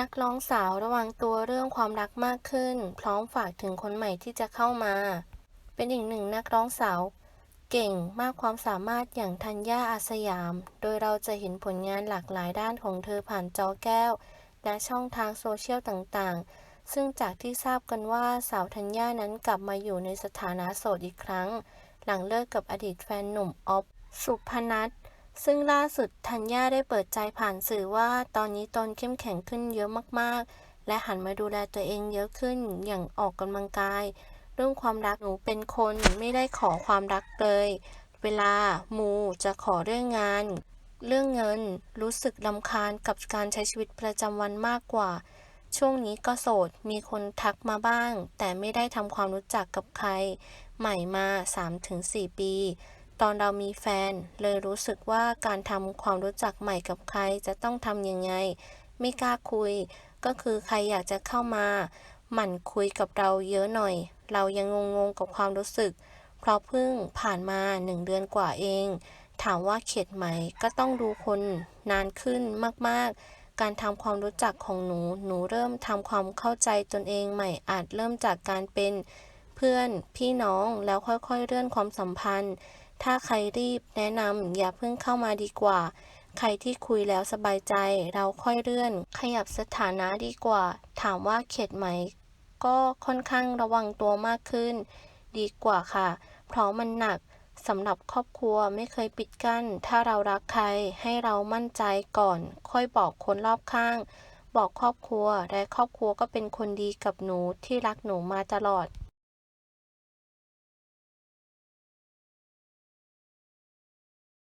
นักร้องสาวระวังตัวเรื่องความรักมากขึ้น พร้อมฝากถึงคนใหม่ที่จะเข้ามา เป็นอีกหนึ่งนักร้องสาว เก่งมากความสามารถอย่างธัญญาอาสยาม โดยเราจะเห็นผลงานหลากหลายด้านของเธอผ่านจอแก้ว และช่องทางโซเชียลต่างๆ ซึ่งจากที่ทราบกันว่าสาวธัญญานั้นกลับมาอยู่ในสถานะโสดอีกครั้ง หลังเลิกกับอดีตแฟนหนุ่มออฟสุพนัท ซึ่งล่าสุดธัญญาได้เปิดใจผ่านสื่อว่าตอนนี้ตนเข้มแข็งขึ้นเยอะมากๆ และหันมาดูแลตัวเองเยอะขึ้นอย่างออกกำลังกาย เรื่องความรักหนูเป็นคนไม่ได้ขอความรักเลย เวลามูจะขอเรื่องงาน เรื่องเงินรู้สึกลำคาญกับการใช้ชีวิตประจำวันมากกว่า ช่วงนี้ก็โสดมีคนทักมาบ้าง แต่ไม่ได้ทำความรู้จักกับใคร ใหม่มา 3-4 ปี ตอนเรามีแฟน เลยรู้สึกว่าการทำความรู้จักใหม่กับใครจะต้องทำยังไง ไม่กล้าคุย ก็คือใครอยากจะเข้ามา หมั่นคุยกับเราเยอะหน่อย เรายังงงๆกับความรู้สึก เพราะเพิ่งผ่านมาหนึ่งเดือนกว่าเอง ถามว่าเข็ดไหมก็ต้องดูคนนานขึ้นมากๆ การทำความรู้จักของหนู หนูเริ่มทำความเข้าใจตนเองใหม่อาจเริ่มจากการเป็นเพื่อนพี่น้องแล้วค่อยๆเลื่อนความสัมพันธ์ ถ้าใครรีบแนะนำอย่าเพิ่งเข้ามาดีกว่า ใครที่คุยแล้วสบายใจ เราค่อยเลื่อน ขยับสถานะดีกว่า ถามว่าเข็ดไหม ก็ค่อนข้างระวังตัวมากขึ้น ดีกว่าค่ะ เพราะมันหนักสำหรับครอบครัวไม่เคยปิดกั้น ถ้าเรารักใครให้เรามั่นใจก่อน ค่อยบอกคนรอบข้าง บอกครอบครัว และครอบครัวก็เป็นคนดีกับหนูที่รักหนูมาตลอด